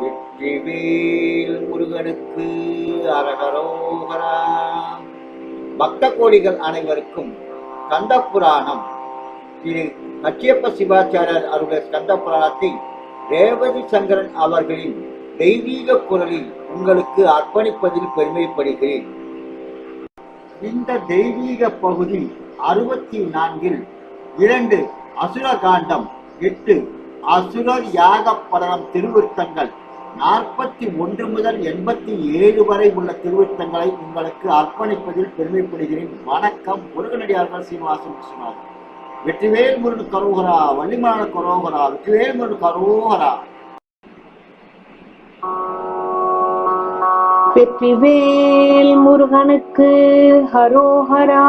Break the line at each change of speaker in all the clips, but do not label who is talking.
வெற்றிவேல் முருகனுக்கு அரகரோகரா. பக்த கோடிகள் அனைவருக்கும் கந்த புராணம் திரு கச்சியப்ப சிவாச்சாரியர் அவருடைய கந்த புராணத்தை ரேவதி சங்கரன் அவர்களின் தெய்வீக குரலில் உங்களுக்கு அர்ப்பணிப்பதில் பெருமைப்படுகிறேன். இந்த தெய்வீக பகுதி அறுபத்தி நான்கில் இரண்டு அசுர காண்டம் எட்டு அசுரர் யாக படலம் திருவிருத்தங்கள் நாற்பத்தி ஒன்று முதல் எண்பத்தி ஏழு வரை உள்ள திருவிருத்தங்களை உங்களுக்கு அர்ப்பணிப்பதில் பெருமைப்படுகிறேன். வணக்கம். முருகனடியார்கள் சீனிவாசன் விஸ்வநாத் வெற்றிவேல் முருகன் கரோகரா வள்ளிமான கரோகரா வெற்றிவேல் முருகன் கரோகரா.
வெற்றிவேல் முருகனுக்கு ஹரோஹரா.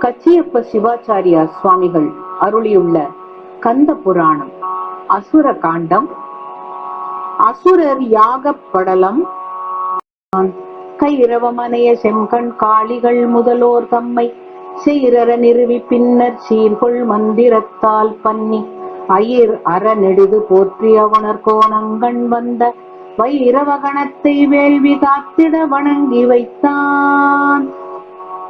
கச்சியப்ப சிவாச்சாரியா சுவாமிகள் அருளியுள்ள கந்த புராணம். அசுர காண்டம் அசுரர் யாகப் படலம். கைரவமனைய செம்கண் காளிகள் முதலோர் தம்மை சீரர நிறுவி பின்னர் சீர்கொள் மந்திரத்தால் பன்னி அயிர் அறநெடுது போற்றி அவனர் கோணங்கண் வந்த வைரவகணத்தை வேள்வி காத்திட வணங்கி வைத்தான்.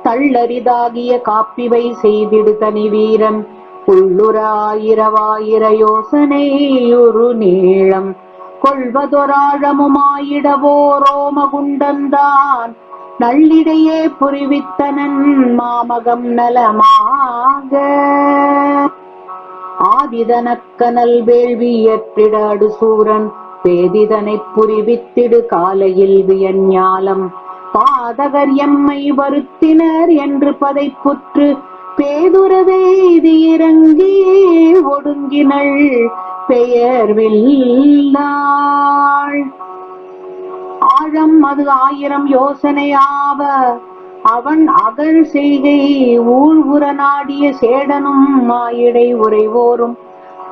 தள்ளரிதாகிய காப்பிவை செய்திடு தனி வீரன் உள்ளுராயிரவாயிர யோசனை ஒரு நீளம். கொள்வதொராழமுமாயிடவோ ரோமகுண்டந்தான். நள்ளிடையே புரிவித்தனன் மாமகம் நலமாக. ஆதிதனக்கனல் வேள்வி ஏற்றிடாடு சூரன் பேதிதனைப் புரிவித்திடு காலையில் வியஞ்ஞாலம் பாதகர் எம்மை வருத்தினர் என்று பதைப்புற்று பேதுரவேதி இறங்கி ஒடுங்கினள் பெயர் வில்லாள் ஆழம் அது ஆயிரம் யோசனையாவ அவன் அகழ் செய்கை ஊழ்வுற நாடிய சேடனும் மாயிடை உரைவோரும்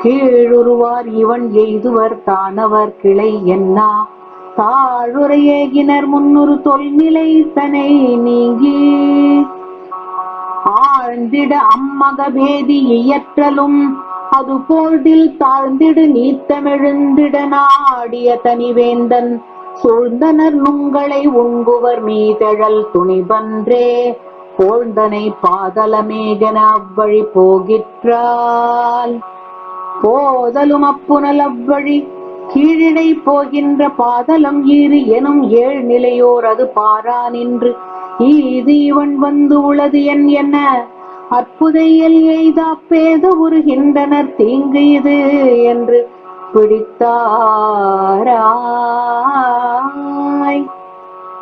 கீழுருவார் இவன் எய்துவர் தானவர் கிளை என்னா. தாழுரையேகினர் முன்னொரு தொல்நிலை தனை நீங்கி. ஆழ்ந்திட அம்மக இயற்றலும். அது போழ்தில் தாழ்ந்திடு நீத்தமெழுந்திட நாடிய தனிவேந்தன். சூழ்ந்தனர் நுங்களை உங்குவர் மீதழல் துணிபன்றே. போழ்ந்தனை பாதலமேகன அவ்வழி போகிற்றால். போதலும் அப்புனல் அவ்வழி கீழிடை போகின்ற பாதலம் ஈறு எனும் ஏழ் நிலையோர் அது பாரா நின்று. ஈது இவன் வந்து உளது என் என்ன? அற்புதையில் எய்தா பேத உருகின்றனர் தீங்கு இது என்று பிடித்தாராய்.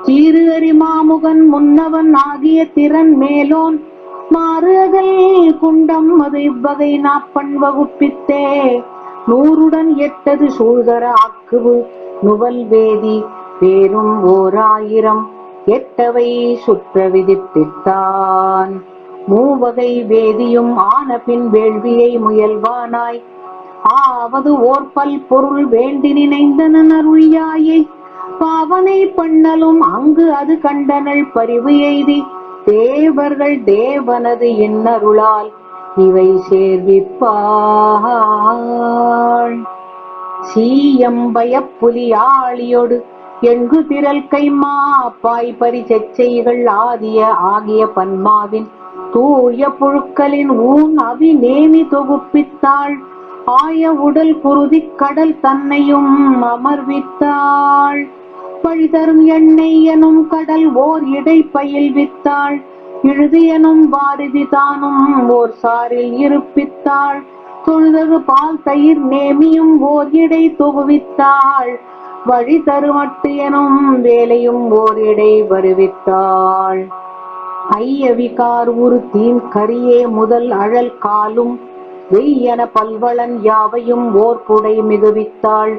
தீரு அறிமாமுகன் முன்னவன் ஆகிய திறன் மேலோன் மாறுதல் குண்டம் அது இவ்வகை நாப்பண் வகுப்பித்தே. நூறுடன் எட்டது சூழ்தர ஆக்குவு நுவல் வேதி பேரும் ஓர் ஆயிரம் எட்டவை சுற்ற விதிப்பித்தான். மூவகை வேதியும் ஆன பின் வேள்வியை முயல்வானாய். ஆவது ஓர்பல் பொருள் வேண்டி நினைந்தனன் அருள்யாயை பாவனை பண்ணலும் அங்கு அது கண்டனள் பரிவு எய்தி. தேவர்கள் தேவனது இன்னருளால் இவை சேர்விப்பாள். சீயம்பய புலியாளியோடு எங்கு திரல் கைமா பாய் பரிச்செச்சைகள் ஆதிய ஆகிய பன்மாவின் தூய புழுக்களின் ஊன் அவி நேமி தொகுப்பித்தாள். ஆய உடல் குருதி கடல் தன்னையும் அமர்வித்தாள். வழி தரும் எண்ணெய் எனும் கடல் ஓர் இடை பயில்வித்தாள் இழுது எனும் வாரிதி தானும் ஓர் சாரில் இருப்பித்தாள். தொழுதகு பால் தயிர் நேமியும் ஓர் இடை தொகுவித்தாள். வழி தருமட்டு எனும் வேலையும் ஓர் இடை வருவித்தாள். ஐயவிகார் ஒரு தீன் கரியே முதல் அழல் காலும் வெய்யன பல்வளன் யாவையும் ஓர் புடை மிகுவித்தாள்.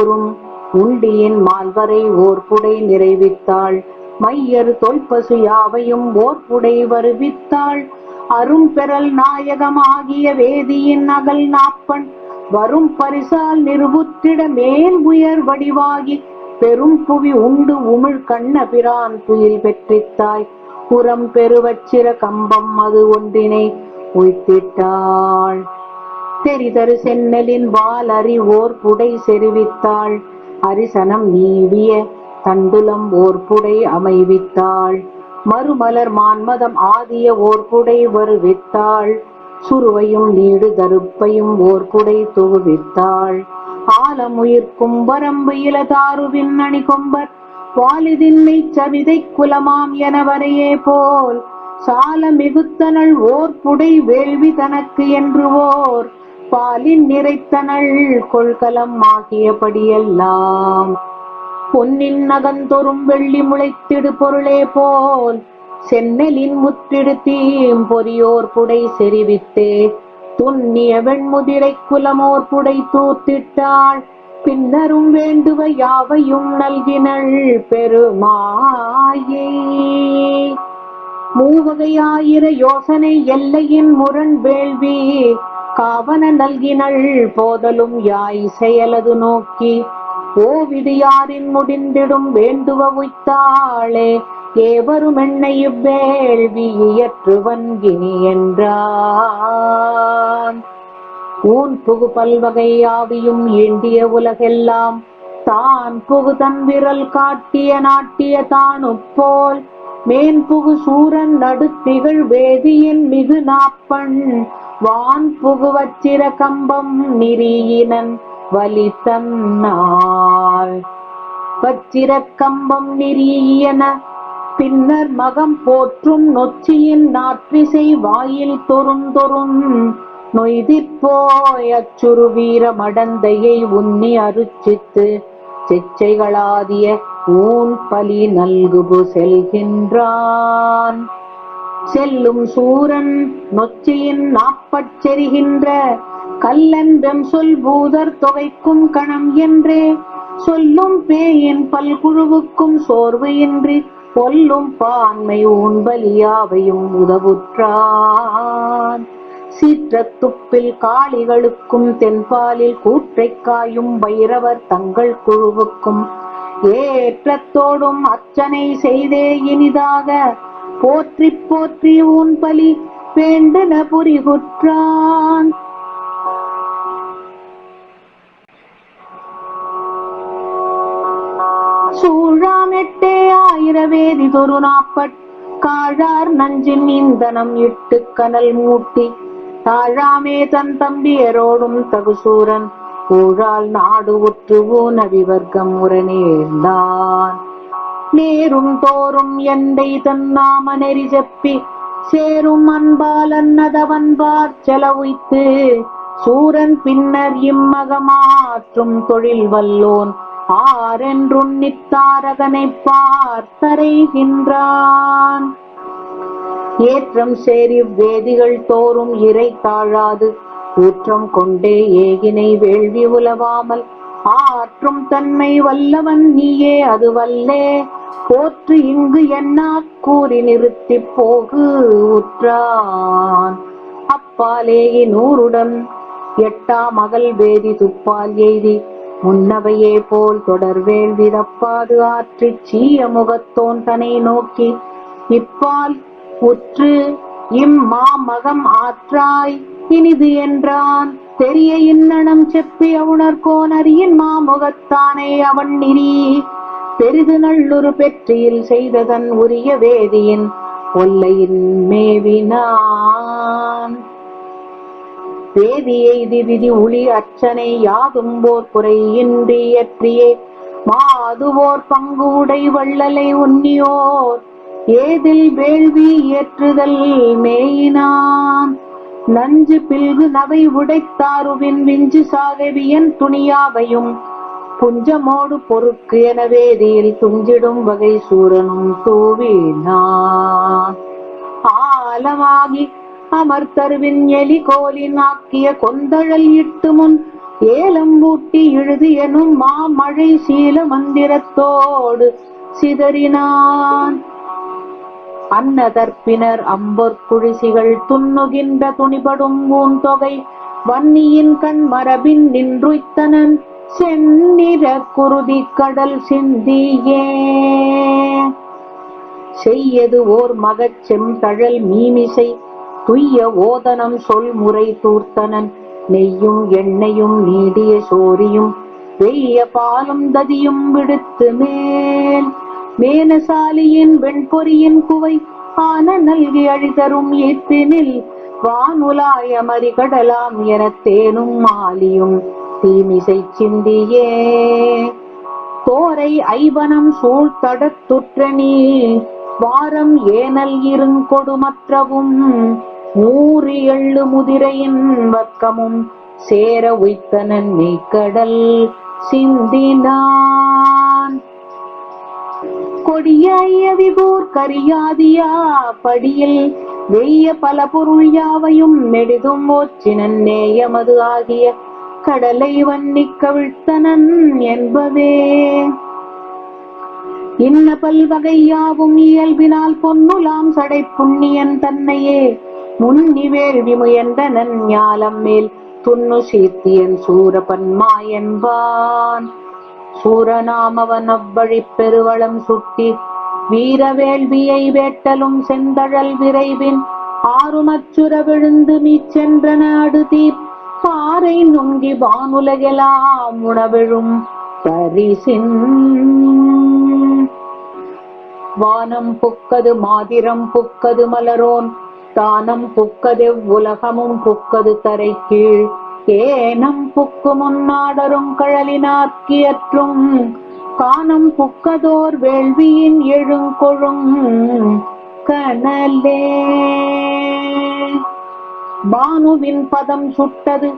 உறும் உண்டியின் மால்வரை ஓர் புடை நிறைவித்தாள். மையர் தொல்பசு யாவையும் ஓர் புடை வருவித்தாள். அரும்பெறல் நாயகமாகிய வேதியின் அகல் நாப்பன் வரும் பரிசால் நிறுவுத்திட மேல் உயர் வடிவாகி பெரும் புவி உண்டு உமிழ் கண்ண பிரான் துயில் பெற்றித்தாய். புறம் பெருவச்சிர கம்பம் அது ஒன்றினை உய்த்திட்டாள். தெரிதரு சென்னலின் வால் ஓர் புடை செருவித்தாள். அரிசனம் நீவிய தண்டுலம் ஓர் புடை அமைவித்தாள். மறுமலர் மான்மதம் ஆதிய ஓர் புடை வருவித்தாள். சுருவையும் நீடு தருப்பையும் ஓர் புடை தொகுவித்தாள் ஆலமுயிர் கும்பரம்பு இலதாருவின் அணி கொம்பர் பாலிதின்மை சவிதை குலமாம் என வரையே போல். சால மிகுத்தனள் ஓர் புடை வேள்வி தனக்கு என்று ஓர் பாலின் நிறைத்தனள் கொள்கலம் ஆகியபடியெல்லாம் பொன்னின் நகந்தொரும் வெள்ளி முளைத்திடு பொருளே போல். சென்னலின் முற்றிடு தீம் பொறியோர் புடை செறிவித்தே. துண்ணிய வெண்முதிரை குலமோர் புடை தூத்திட்டாள். பின்னரும் வேண்டுவ யாவையும் நல்கினள் பெருமாயே. மூவகையாயிர யோசனை எல்லையின் முரண் வேள்வி காவன நல்கினள் போதலும் யாய் செயலது நோக்கி. ஓ யாரின் முடிந்திடும் வேண்டுவ உய்த்தாளே ஏவரும் என்னை இவ்வேள்வி இயற்று வங்கினி என்றான். ஊன் புகு பல்வகை ஆவியும் ஏண்டிய உலகெல்லாம். தான் புகு தன் விரல் காட்டிய நாட்டிய தான் உப்போல் மேன் புகு சூரன் நடுத்திகழ் வேதியின் மிகு நாப்பண். வான் புகு வச்சிர கம்பம் நிறியினன் வலி தன்னாள் வச்சிர கம்பம் நிறியன பின்னர் மகம் போற்றும் நொச்சியின் நாற்றிசை வாயில் தொறும் நொய்திப்போய் அச்சுரு வீர மடந்தையை உன்னி அருச்சித்து செச்சைகளாதிய ஊன் பலி நல்குபு செல்கின்றான். செல்லும் சூரன் நொச்சியின் நாப்பச்செறிகின்ற கல்லன் சொல் பூதர் தொகைக்கும் கணம் என்றே சொல்லும் பேயின் பல்குழுவுக்கும் சோர்வு இன்றி கொல்லும் பான்மை ஊன்பலியாவையும் உதவுற்றான். சீற்றத் துப்பில் காளிகளுக்கும் தென்பாலில் கூற்றை காயும் வைரவர் தங்கள் குழுவுக்கும். ஏற்றத்தோடும் அர்ச்சனை செய்தே இனிதாக. போற்றி போற்றி உன் பலி வேண்டன புரிகுற்றான். சூழாமெட்டே ஆயிரவேதி தொரு நாப்பட். காழார் நஞ்சின் இந்தனம் இட்டு கனல் மூட்டி. தாழாமே தன் தம்பியரோடும் தகுசூரன் கூழால் நாடு ஒற்று ஊனவி வர்க்கம் உரநேர்ந்தான் நேரும் தோறும் எந்தை தன் நாம நெறி செப்பி சேரும் அன்பால் அன்னதவன்பார் செலவுய்த்து சூரன் பின்னர் இம்மகமாற்றும் தொழில் வல்லோன் ஆரென்றுன்னித்தாரகனை பார்த்தரைகின்றான் ஏற்றம் சேரிவ் வேதிகள் தோறும் இறை தாழாது. ஊற்றம் கொண்டே ஏகினை வேள்வி உலவாமல். ஆற்றும் தன்மை வல்லவன் நீயே அது வல்லே. போற்று இங்கு என்னா கூறி நிறுத்தி போகு உற்றான் அப்பாலேயே நூறுடன் எட்டா மகள் வேதி துப்பால் எய்தி. முன்னவையே போல் தொடர் வேள்வி தப்பாது ஆற்றிச் சீய முகத்தோன் தனை நோக்கி. இப்பால் உற்று இம்மா மகம் ஆற்றாய். இனிது என்றான் தெரிய இன்னணம் செப்பி உணர்கோன் அறியின் மாமுகத்தானே அவன் நிறி பெரிது நல்லுரு பெற்றியில் செய்ததன் உரிய வேதியின் கொல்லையின் மேவினான். வேதி எய்தி விதி ஒளி அர்ச்சனை யாதும் போர் குறையின்றி இயற்றியே. மாதுவோர் பங்கு உடை வள்ளலை உன்னியோர். ஏதில் வேள்வி ஏற்றுதல் மேயினான். நஞ்சு பில்கு நவை உடைத்தாருவின் விஞ்சு சாகவியன் துணியாவையும் புஞ்சமோடு பொறுக்கு என வேதியில் துஞ்சிடும் வகை சூரனும் தூவினான். ஆலமாகி அமர்த்தருவின் எலி கோலின் ஆக்கிய கொந்தழல் இட்டு முன் ஏலம் பூட்டி இழுது எனும் மாமழை சீல மந்திரத்தோடு சிதறினான். அன்னதற்பினர் அம்பொற் குழிசிகள் துண்ணுகின்ற துணிபடும் ஊன்தொகை வன்னியின் கண் மரபின் நின்றுய்த்தனன் செந்நிற குருதி கடல் சிந்தியே. செய்யது ஓர் மகச் செந்தழல் மீமிசை துய்ய ஓதனம் சொல் முறை தூர்த்தனன். நெய்யும் எண்ணெயும் நீடிய சோரியும் வெய்ய பாலும் ததியும் விடுத்து மேல். மேனசாலியின் வெண்பொறியின் குவை ஆன நல்கி அழிதரும் ஈர்ப்பினில் வானுலாய மறிகடலாம் என தேனும் மாலியும். தீமிசை சிந்தியே. தோரை ஐவனம் சூழ்த்தடத்துற்ற வாரம் ஏனல் இருங்கொடுமற்றவும் மூறி எள்ளு முதிரையின் வர்க்கமும் சேர உய்த்தனன் மெய்க்கடல் சிந்தினான் கொடிய விபூர் கரியாதியா படியில் வெய்ய பல பொருள் யாவையும் நெடிதும் ஓச்சினன் நேயமது ஆகிய கடலை வன்னி கவிழ்த்தனன் என்பவே. இன்ன பல்வகை யாவும் இயல்பினால் பொன்னுலாம் சடை புண்ணியன் தன்னையே முன்னி வேள்வி முயன்றனன் ஞாலம் மேல் துண்ணு சீர்த்தியன் சூரபன்மா என்பான். சூரநாமவன் அவ்வழி பெருவளம் சுட்டி வீரவேள்வியை வேட்டலும் செந்தழல் விரைவின் ஆறுமச்சுர விழுந்து மீச்சென்ற நாடு தீப் பாறை நுங்கி வானுலகெலாம் உணவிழும் பரிசின். வானம் புக்கது மாதிரம் புக்கது மலரோன் தானம் புக்கது உலகமும் புக்கது தரை கீழ் ஏனம் புக்கு முன்னாடரும் கழலினாக்கியற்றும் கானம் புக்கதோர் வேள்வியின் எழுங்கொழும் கனலே. பானுவின் பதம் சுட்டது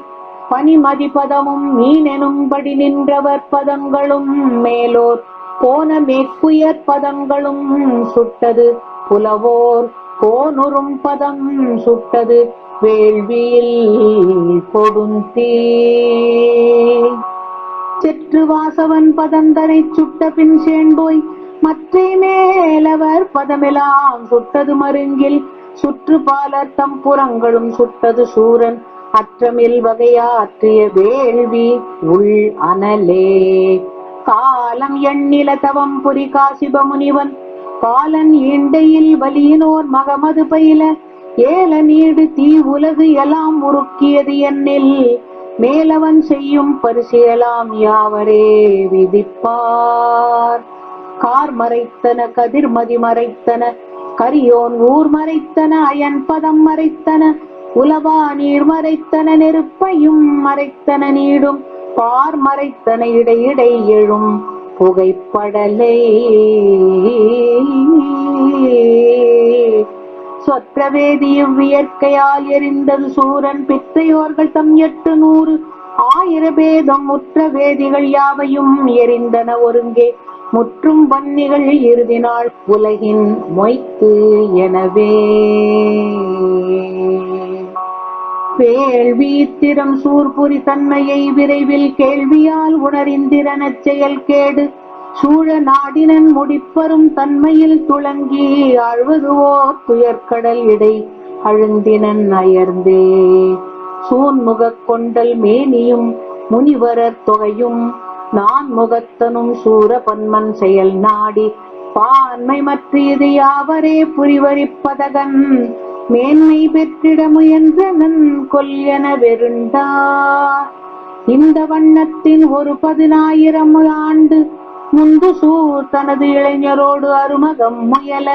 பனிமதி பதமும் மீனெனும்படி நின்றவர் பதங்களும் மேலோர் போன மேற்குயர் பதங்களும் சுட்டது புலவோர் கோனுறும் பதம் சுட்டது வேள்வியில் கொடுந்தே செற்று வாசவன் பதந்தரை சுட்ட பின் சேண்போய் மற்றை மேலவர் பதமெல்லாம் சுட்டது மருங்கில் சுற்று பாலத்தம் புறங்களும் சுட்டது சூரன் அற்றமில் வகையாற்றிய வேள்வி உள் அனலே. காலம் எண்ணில தவம் புரி காசிப முனிவன் பாலன் ஈண்டையில் வலியினோர் மகமது பயில ஏல நீடு தீ உலகு எல்லாம் உருக்கியது என்னில். மேலவன் செய்யும் பரிசியலாம் யாவரே விதிப்பார். கார் மறைத்தன கதிர்மதி மறைத்தன கரியோன் ஊர் மறைத்தன அயன் பதம் மறைத்தன உலவா நீர் மறைத்தன நெருப்பையும் மறைத்தன நீடும். பார் மறைத்தன இடையிடை எழும் புகைப்படலை. சொற்றவேதி இவ்வியற்கையால் எரிந்தது சூரன். பித்தையோர்கள் தம் எட்டு நூறு ஆயிர பேதம் முற்ற வேதிகள் யாவையும் எரிந்தன ஒருங்கே. முற்றும் பன்னிகள் இறுதி நாள் உலகின் மொய்த்து எனவே. வேள்வித்திரம் சூர்புரி தன்மையை விரைவில் கேள்வியால் உணரிந்திரனச் செயல் கேடு சூழ நாடினன் முடிப்பரும் தன்மையில் துளங்கி அழுவதுவோ துயர்கடல் இடை அழுந்தினன் அயர்ந்தே. சூன்முகக் கொண்டல் மேனியும் முனிவரர் தொகையும் நான் முகத்தனும் சூரபன்மன் செயல் நாடி. பான்மை மற்றியது யாவரே புரிவரிப்பதகன் மேன்மை பெற்றிட முயன்றனன் கொல்யன வெருண்டா. இந்த வண்ணத்தின் ஒரு பதினாயிரம் ஆண்டு முன்பு சூர் தனது இளைஞரோடு அருமகம் முயல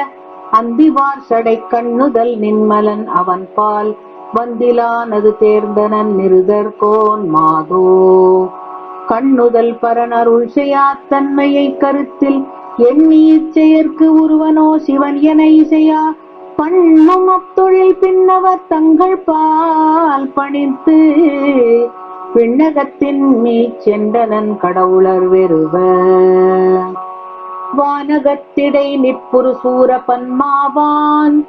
அந்திவார் சடை கண்ணுதல் நின்மலன் அவன் பால் வந்திலானது தேர்ந்தனன் நிருதர்கோன் மாதோ. கண்ணுதல் பரனருள் செய்யாத்தன்மையை கருத்தில் எண்ணி இச்செயற்கு உருவனோ சிவன் என இசையா பண்ணும் அத்தொழில் பின்னவர் தங்கள் பால் பணித்து விண்ணகத்தின் மீச் சென்றனன் கடவுளர் வெறுவ வானகத்திடை நிற்புரு சூர பன்மாவான்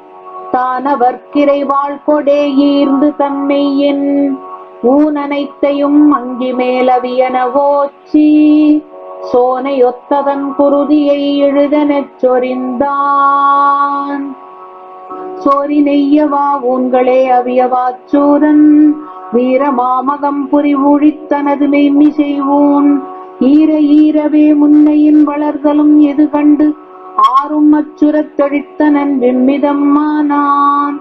தானவர்க்கிரை வாழ்கொடே ஈர்ந்து தன்மையின் ஊனனைத்தையும் அங்கி மேலவியன ஓச்சி. சோனையொத்ததன் குருதியை எழுதனச் சொரிந்தான். சோரி நெய்யவா ஊன்களே அவியவாச்சூரன் வீரமாமகம் புரி ஊழித்தனது மெய்மி செய்வோன் ஈர ஈரவே முன்னையின் வளர்தலும் எது கண்டு? ஆறும் அச்சுரத் தெழித்தனன் விம்மிதம்மானான்